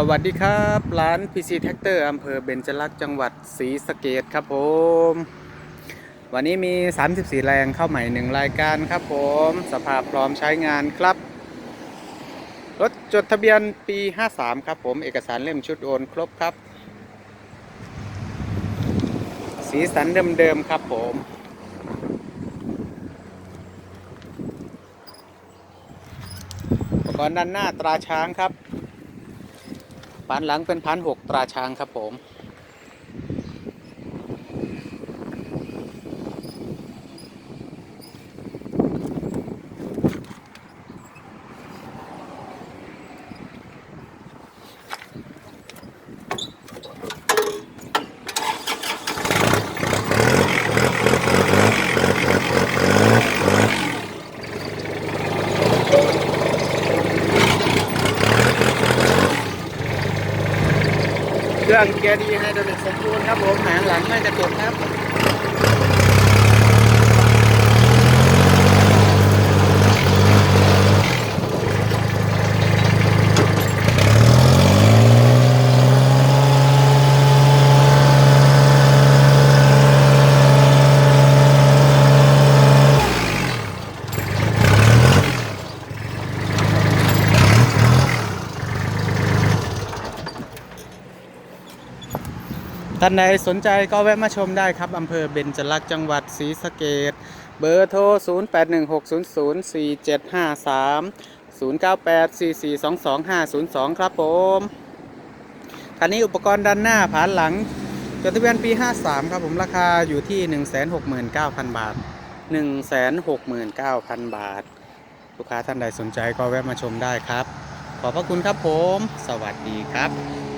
สวัสดีครับร้าน PC Tractor อำเภอเบญจลักษ์จังหวัดศรีสะเกดครับผม วันนี้มี 34 แรงเข้าใหม่1รายการครับผม สภาพพร้อมใช้งานครับ รถจดทะเบียนปี 53 ครับผม เอกสารเล่มชุดโอนครบครับ สีสันเดิมๆครับผมอุปกรณ์ด้านหน้าตราช้างครับ ปานหลังเป็นพันหกตราช้างครับผม เครื่องเกียร์ดีไฮดรอลิกสมบูรณ์ครับผมหางหลังไม่กระตุกครับ ท่านใดสนใจก็แวะมาชมได้ครับอำเภอเบญจลักษณ์จังหวัดศรีสะเกดเบอร์โทร 0816004753 0984422502 ครับผมคันนี้อุปกรณ์ด้านหน้าผานหลังจดทะเบียนปี 53 ครับผมราคาอยู่ที่ 169,000 บาท 169,000 บาท ลูกค้าท่านใดสนใจก็แวะมาชมได้ครับ ขอบพระคุณครับผม สวัสดีครับ